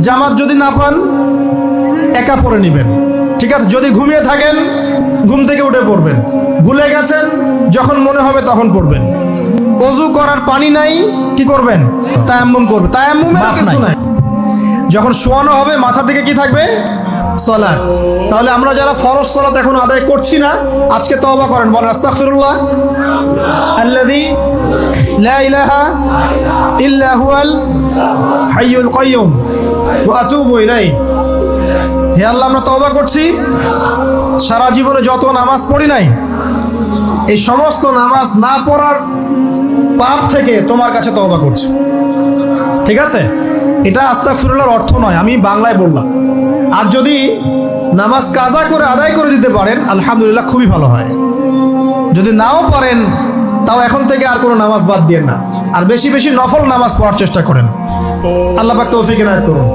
জামাত যদি না পান একা পরে নেবেন। ঠিক আছে? যদি ঘুমিয়ে থাকেন ঘুম থেকে উঠে পড়বেন। ভুলে গেছেন যখন মনে হবে তখন পড়বেন। অজু করার পানি নাই কি করবেন? তায়াম্মুম করবে। তায়াম্মুমের কিছু নাই। নাই। যখন শোয়ানো হবে মাথা থেকে কি থাকবে? সলাৎ। তাহলে আমরা যারা ফরজ সলাৎ এখন আদায় করছি না আজকে তওবা করেন। বলেন আস্তাগফিরুল্লাহ। আল্লাযী ইলাহা ইল্লা হুয়াল হাইয়ুল কাইয়ুম। ওয়া আতুবু ইলাইহি। হে আল্লাহ, আমরা তওবা করছি। সারা জীবনে যত নামাজ পড়ি নাই, এই সমস্ত নামাজ না পড়ার পাপ থেকে তোমার কাছে তওবা করছি। ঠিক আছে? এটা আস্তাগফিরুল্লাহর অর্থ নয়, আমি বাংলায় বললাম। আর যদি নামাজ কাজা করে আদায় করে দিতে পারেন, আলহামদুলিল্লাহ খুবই ভালো হয়। যদি নাও পারেন আর কোনো নামাজ বাদ দিয়ে না। আর বেশি বেশি নফল নামাজ পড়ার চেষ্টা করেন। আল্লাহ পাক তৌফিক না করুন।